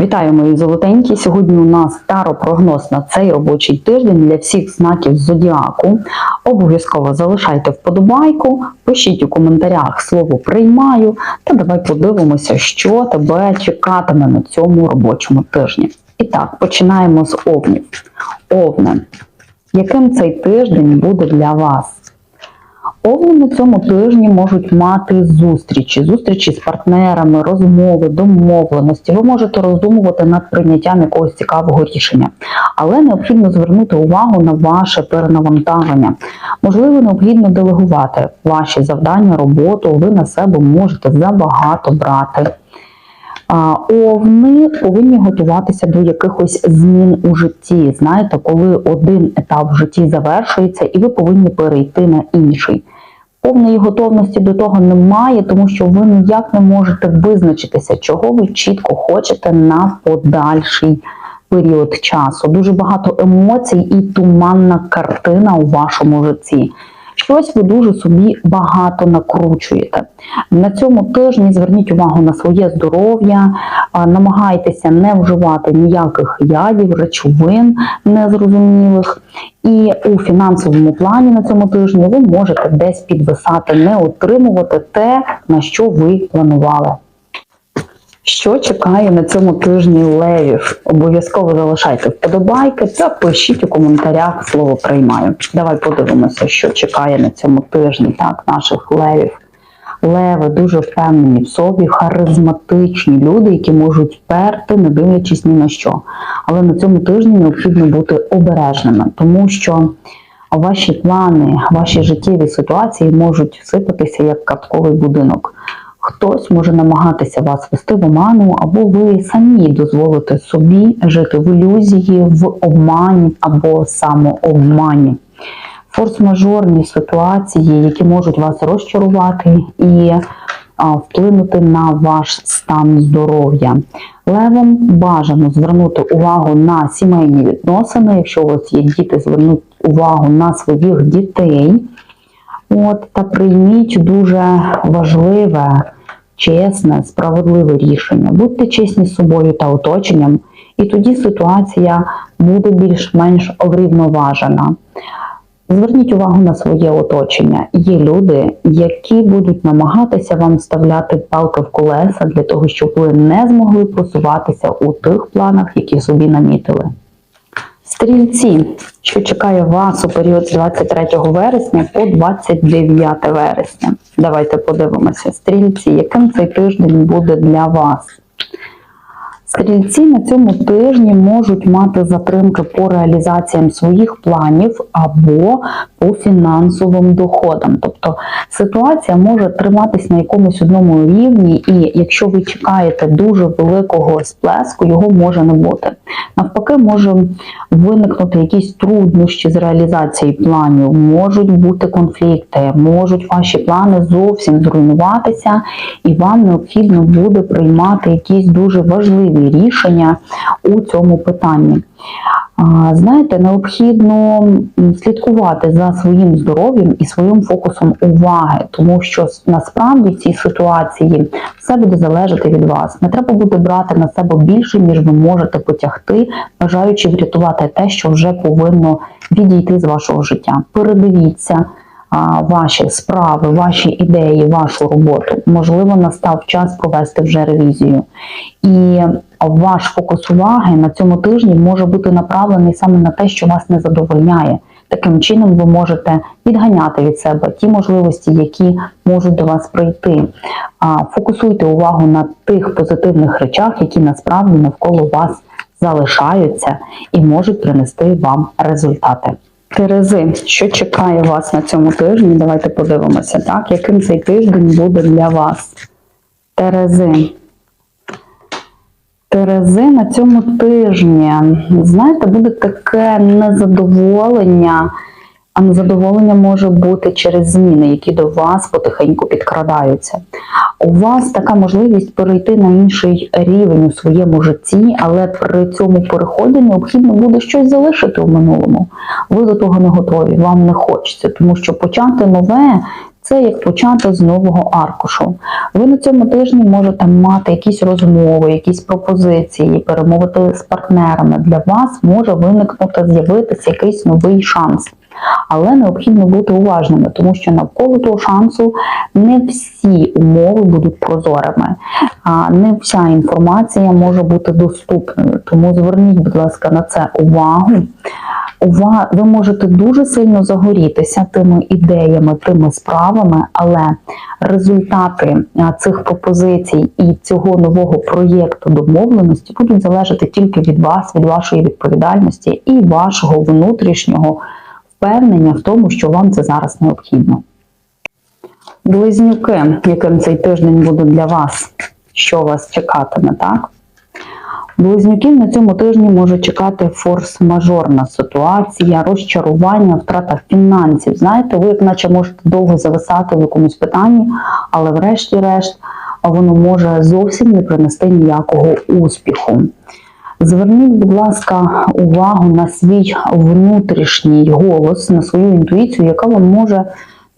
Вітаю, мої золотенькі. Сьогодні у нас таро-прогноз на цей робочий тиждень для всіх знаків зодіаку. Обов'язково залишайте вподобайку, пишіть у коментарях слово приймаю та давай подивимося, що тебе чекатиме на цьому робочому тижні. І так, починаємо з овнів. Овне, яким цей тиждень буде для вас? На цьому тижні можуть мати зустрічі, зустрічі з партнерами, розмови, домовленості. Ви можете роздумувати над прийняттям якогось цікавого рішення, але необхідно звернути увагу на ваше перенавантаження. Можливо, необхідно делегувати ваші завдання, роботу. Ви на себе можете забагато брати. Овни повинні готуватися до якихось змін у житті. Знаєте, коли один етап в житті завершується, і ви повинні перейти на інший. Повної готовності до того немає, тому що ви ніяк не можете визначитися, чого ви чітко хочете на подальший період часу. Дуже багато емоцій і туманна картина у вашому житті. Щось ви дуже собі багато накручуєте. На цьому тижні зверніть увагу на своє здоров'я, намагайтеся не вживати ніяких ядів, речовин незрозумілих. І у фінансовому плані на цьому тижні ви можете десь підвисати, не отримувати те, на що ви планували. Що чекає на цьому тижні левів? Обов'язково залишайте вподобайки та пишіть у коментарях слово приймаю. Давай подивимося, що чекає на цьому тижні так, наших левів. Леви дуже впевнені в собі, харизматичні люди, які можуть перти, не дивлячись ні на що. Але на цьому тижні необхідно бути обережними, тому що ваші плани, ваші життєві ситуації можуть сипатися як катковий будинок. Хтось може намагатися вас вести в оману, або ви самі дозволите собі жити в ілюзії, в обмані або самообмані. Форс-мажорні ситуації, які можуть вас розчарувати і вплинути на ваш стан здоров'я. Левом бажано звернути увагу на сімейні відносини. Якщо у вас є діти, звернуть увагу на своїх дітей. От, та прийміть дуже важливе, чесне, справедливе рішення. Будьте чесні з собою та оточенням, і тоді ситуація буде більш-менш врівноважена. Зверніть увагу на своє оточення. Є люди, які будуть намагатися вам вставляти палки в колеса для того, щоб ви не змогли просуватися у тих планах, які собі намітили. Стрільці, що чекає вас у період з 23 вересня по 29 вересня. Давайте подивимося. Стрільці, яким цей тиждень буде для вас? Стрільці на цьому тижні можуть мати затримки по реалізаціям своїх планів або по фінансовим доходам. Тобто ситуація може триматись на якомусь одному рівні, і якщо ви чекаєте дуже великого сплеску, його може не бути. Навпаки, може виникнути якісь труднощі з реалізацією планів, можуть бути конфлікти, можуть ваші плани зовсім зруйнуватися, і вам необхідно буде приймати якісь дуже важливі рішення у цьому питанні. Знаєте, необхідно слідкувати за своїм здоров'ям і своїм фокусом уваги, тому що насправді в цій ситуації все буде залежати від вас. Не треба буде брати на себе більше, ніж ви можете потягти, бажаючи врятувати те, що вже повинно відійти з вашого життя. Передивіться ваші справи, ваші ідеї, вашу роботу. Можливо, настав час провести вже ревізію. І ваш фокус уваги на цьому тижні може бути направлений саме на те, що вас не задовольняє. Таким чином, ви можете відганяти від себе ті можливості, які можуть до вас прийти. Фокусуйте увагу на тих позитивних речах, які насправді навколо вас залишаються і можуть принести вам результати. Терези, що чекає вас на цьому тижні? Давайте подивимося, так? Яким цей тиждень буде для вас? Терези. Терези на цьому тижні, знаєте, буде таке незадоволення, а незадоволення може бути через зміни, які до вас потихеньку підкрадаються. У вас така можливість перейти на інший рівень у своєму житті, але при цьому переході необхідно буде щось залишити у минулому. Ви до того не готові, вам не хочеться, тому що почати нове Це як почати з нового аркушу. Ви на цьому тижні можете мати якісь розмови, якісь пропозиції, перемовити з партнерами. Для вас може виникнути, з'явитися якийсь новий шанс. Але необхідно бути уважними, тому що навколо того шансу не всі умови будуть прозорими, а не вся інформація може бути доступною. Тому зверніть, будь ласка, на це увагу. Ува- Ви можете дуже сильно загорітися тими ідеями, тими справами, але результати цих пропозицій і цього нового проєкту домовленості будуть залежати тільки від вас, від вашої відповідальності і вашого внутрішнього впевнення в тому, що вам це зараз необхідно. Близнюки, яким цей тиждень буде для вас, що вас чекатиме, так? Близнюків на цьому тижні може чекати форс-мажорна ситуація, розчарування, втрата фінансів. Знаєте, ви як наче можете довго зависати в якомусь питанні, але врешті-решт воно може зовсім не принести ніякого успіху. Зверніть, будь ласка, увагу на свій внутрішній голос, на свою інтуїцію, яка вам може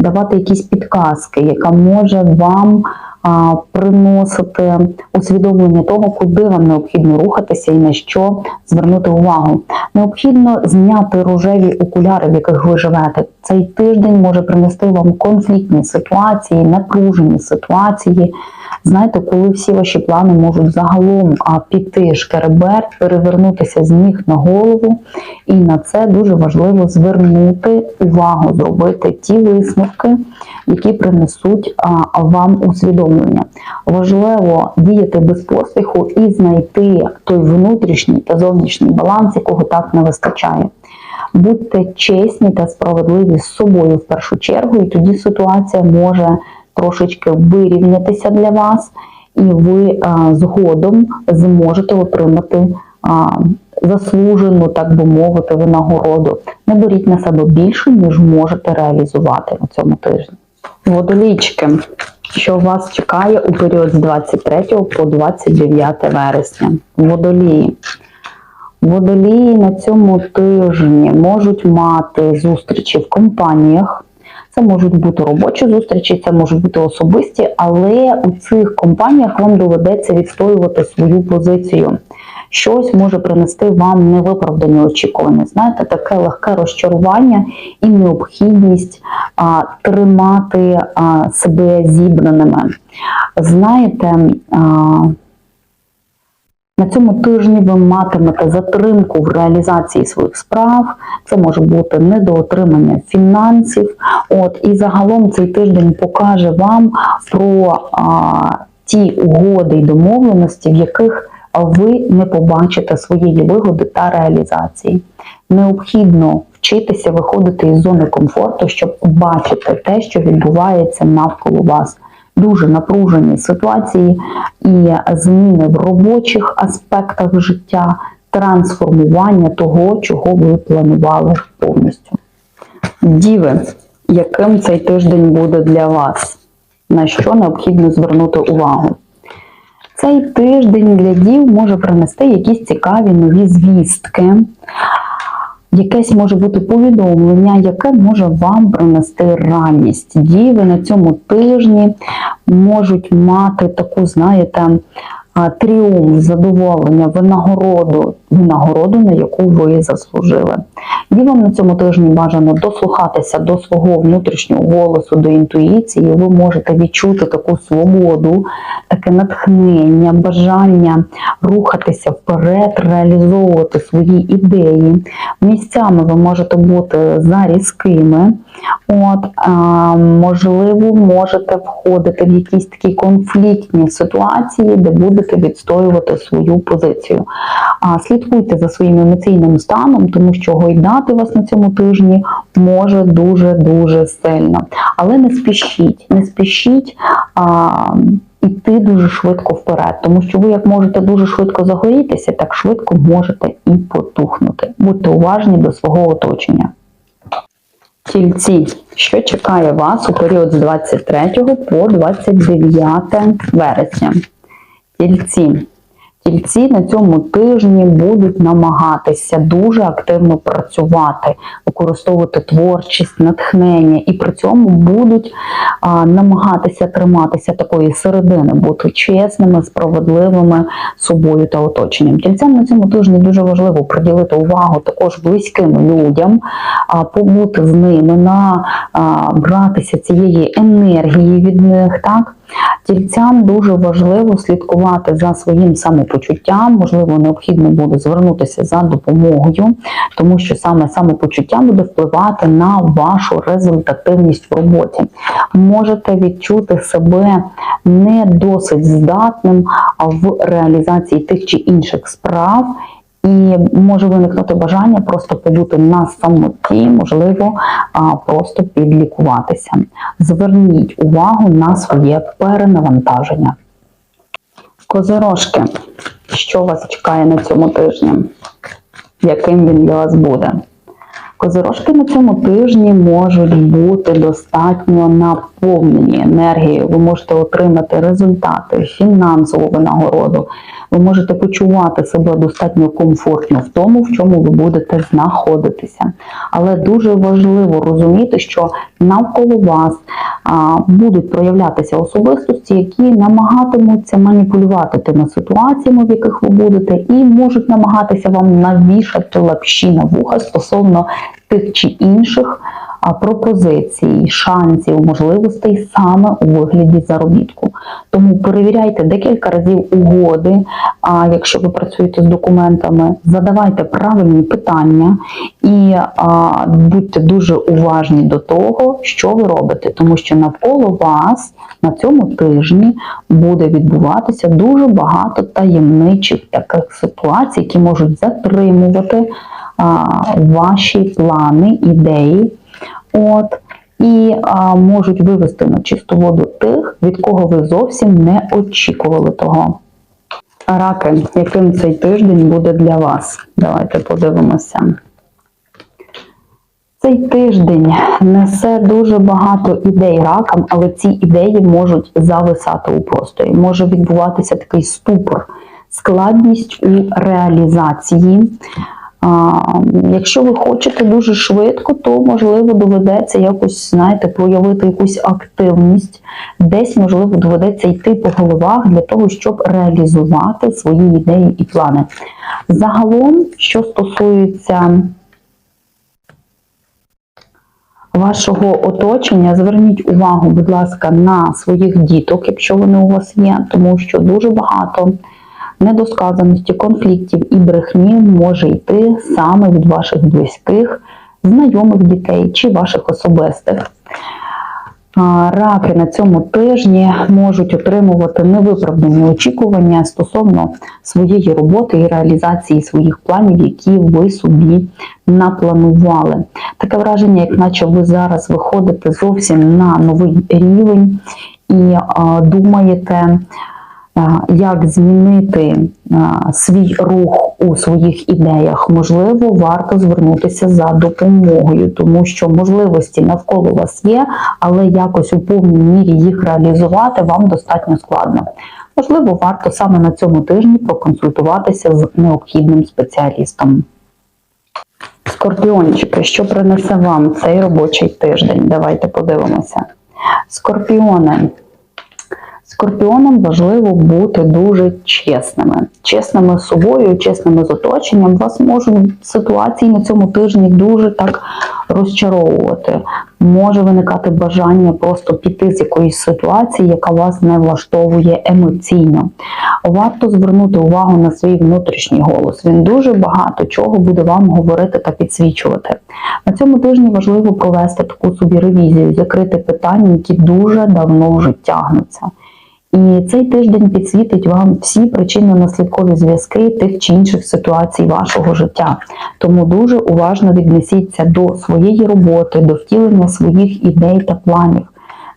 давати якісь підказки, яка може вам а, приносити усвідомлення того, куди вам необхідно рухатися і на що звернути увагу. Необхідно зняти рожеві окуляри, в яких ви живете. Цей тиждень може принести вам конфліктні ситуації, напружені ситуації. Знаєте, коли всі ваші плани можуть загалом піти шкереберть, перевернутися з ніг на голову, і на це дуже важливо звернути увагу, зробити ті висновки, які принесуть вам усвідомлення. Важливо діяти без поспіху і знайти той внутрішній та зовнішній баланс, якого так не вистачає. Будьте чесні та справедливі з собою в першу чергу, і тоді ситуація може трошечки вирівнятися для вас, і ви згодом зможете отримати заслужену, так би мовити, винагороду. Не беріть на себе більше, ніж можете реалізувати на цьому тижні. Водолічки, що вас чекає у період з 23 по 29 вересня. Водолії. Водолії на цьому тижні можуть мати зустрічі в компаніях. Це можуть бути робочі зустрічі, це можуть бути особисті, але у цих компаніях вам доведеться відстоювати свою позицію. Щось може принести вам невиправдані очікування. Знаєте, таке легке розчарування і необхідність а, тримати а, себе зібраними. Знаєте, а, на цьому тижні ви матимете затримку в реалізації своїх справ. Це може бути недоотримання фінансів. От і загалом цей тиждень покаже вам про а, ті угоди й домовленості, в яких ви не побачите своєї вигоди та реалізації. Необхідно вчитися виходити із зони комфорту, щоб бачити те, що відбувається навколо вас дуже напружені ситуації і зміни в робочих аспектах життя, трансформування того, чого ви планували повністю. Діви, яким цей тиждень буде для вас? На що необхідно звернути увагу? Цей тиждень для дів може принести якісь цікаві нові звістки, якесь може бути повідомлення, яке може вам принести радість. Діви на цьому тижні можуть мати таку, знаєте, тріумф, задоволення, винагороду, винагороду, на яку ви заслужили. Дівам на цьому тижні бажано дослухатися до свого внутрішнього голосу, до інтуїції. Ви можете відчути таку свободу, таке натхнення, бажання рухатися вперед, реалізовувати свої ідеї. Місцями ви можете бути за різкими. От, а, можливо, можете входити в якісь такі конфліктні ситуації, де будете відстоювати свою позицію. А слідкуйте за своїм емоційним станом, тому що гойдати вас на цьому тижні може дуже дуже сильно. Але не спішіть, не спішіть. А, Іти дуже швидко вперед, тому що ви як можете дуже швидко загорітися, так швидко можете і потухнути. Будьте уважні до свого оточення. Тільці, що чекає вас у період з 23 по 29 вересня? Тільці. Тільці на цьому тижні будуть намагатися дуже активно працювати, використовувати творчість, натхнення, і при цьому будуть а, намагатися триматися такої середини, бути чесними, справедливими собою та оточенням. Тільцям на цьому тижні дуже важливо приділити увагу також близьким людям, а, побути з ними, на братися цієї енергії від них. так? Тільцям дуже важливо слідкувати за своїм самопочуттям, можливо, необхідно буде звернутися за допомогою, тому що саме самопочуття буде впливати на вашу результативність в роботі. Можете відчути себе не досить здатним в реалізації тих чи інших справ. І може виникнути бажання просто побути на самоті, можливо, просто підлікуватися. Зверніть увагу на своє перенавантаження. Козирожки, що вас чекає на цьому тижні? Яким він для вас буде? Козирожки на цьому тижні можуть бути достатньо наповнені енергією. Ви можете отримати результати, фінансову винагороду. Ви можете почувати себе достатньо комфортно в тому, в чому ви будете знаходитися. Але дуже важливо розуміти, що навколо вас будуть проявлятися особистості, які намагатимуться маніпулювати тими ситуаціями, в яких ви будете, і можуть намагатися вам навішати лапші на вуха стосовно тих чи інших пропозицій, шансів, можливостей саме у вигляді заробітку. Тому перевіряйте декілька разів угоди. А якщо ви працюєте з документами, задавайте правильні питання і а, будьте дуже уважні до того, що ви робите, тому що навколо вас на цьому тижні буде відбуватися дуже багато таємничих таких ситуацій, які можуть затримувати ваші плани, ідеї. От, і а, можуть вивести на чисту воду тих, від кого ви зовсім не очікували того. Раки, яким цей тиждень буде для вас? Давайте подивимося. Цей тиждень несе дуже багато ідей ракам, але ці ідеї можуть зависати у просторі. Може відбуватися такий ступор, складність у реалізації. Якщо ви хочете дуже швидко, то можливо доведеться якось, знаєте, проявити якусь активність, десь, можливо, доведеться йти по головах для того, щоб реалізувати свої ідеї і плани. Загалом, що стосується вашого оточення, зверніть увагу, будь ласка, на своїх діток, якщо вони у вас є, тому що дуже багато недосказаності, конфліктів і брехні може йти саме від ваших близьких, знайомих дітей чи ваших особистих. Раки на цьому тижні можуть отримувати невиправдані очікування стосовно своєї роботи і реалізації своїх планів, які ви собі напланували. Таке враження, як наче ви зараз виходите зовсім на новий рівень і думаєте як змінити свій рух у своїх ідеях, можливо, варто звернутися за допомогою, тому що можливості навколо вас є, але якось у повній мірі їх реалізувати вам достатньо складно. Можливо, варто саме на цьому тижні проконсультуватися з необхідним спеціалістом. Скорпіончики, що принесе вам цей робочий тиждень? Давайте подивимося. Скорпіони. Скорпіонам важливо бути дуже чесними, чесними з собою, чесними з оточенням. Вас можуть ситуації на цьому тижні дуже так розчаровувати. Може виникати бажання просто піти з якоїсь ситуації, яка вас не влаштовує емоційно. Варто звернути увагу на свій внутрішній голос. Він дуже багато чого буде вам говорити та підсвічувати. На цьому тижні важливо провести таку собі ревізію, закрити питання, які дуже давно вже тягнуться. І цей тиждень підсвітить вам всі причинно-наслідкові зв'язки тих чи інших ситуацій вашого життя. Тому дуже уважно віднесіться до своєї роботи, до втілення своїх ідей та планів.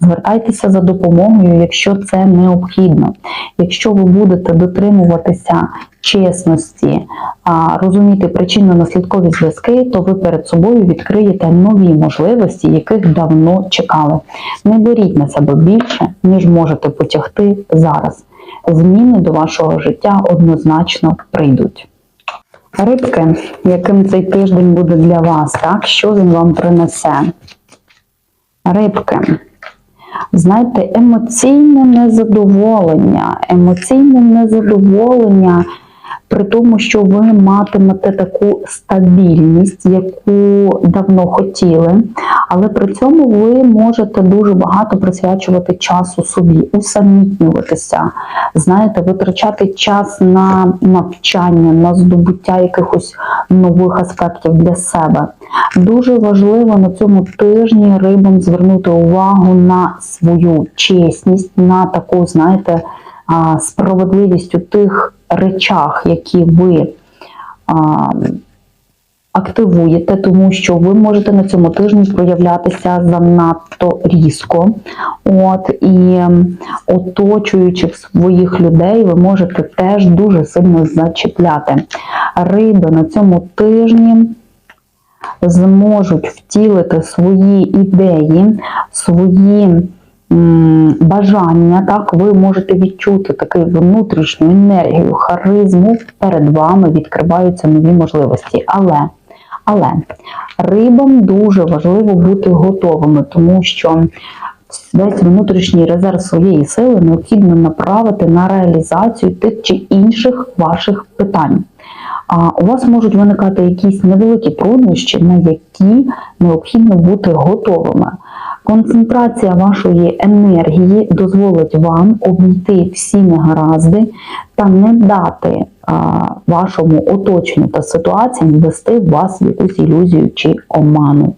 Звертайтеся за допомогою, якщо це необхідно. Якщо ви будете дотримуватися чесності, розуміти причинно-наслідкові зв'язки, то ви перед собою відкриєте нові можливості, яких давно чекали. Не беріть на себе більше, ніж можете потягти зараз. зміни до вашого життя однозначно прийдуть. Рибки, яким цей тиждень буде для вас, так? Що він вам принесе? Рибки. Знаєте, емоційне незадоволення, емоційне незадоволення при тому, що ви матимете таку стабільність, яку давно хотіли, але при цьому ви можете дуже багато присвячувати часу собі, усамітнюватися, знаєте, витрачати час на навчання, на здобуття якихось нових аспектів для себе. Дуже важливо на цьому тижні рибам звернути увагу на свою чесність, на таку, знаєте, справедливість у тих речах, які ви активуєте, тому що ви можете на цьому тижні проявлятися занадто різко. От, і оточуючих своїх людей ви можете теж дуже сильно зачіпляти. Риби на цьому тижні зможуть втілити свої ідеї, свої бажання. Так, ви можете відчути таку внутрішню енергію, харизму. Перед вами відкриваються нові можливості. Але, але рибам дуже важливо бути готовими, тому що весь внутрішній резерв своєї сили необхідно направити на реалізацію тих чи інших ваших питань. А у вас можуть виникати якісь невеликі труднощі, на які необхідно бути готовими. Концентрація вашої енергії дозволить вам обійти всі негаразди та не дати а, вашому оточенню та ситуаціям ввести вас в якусь ілюзію чи оману.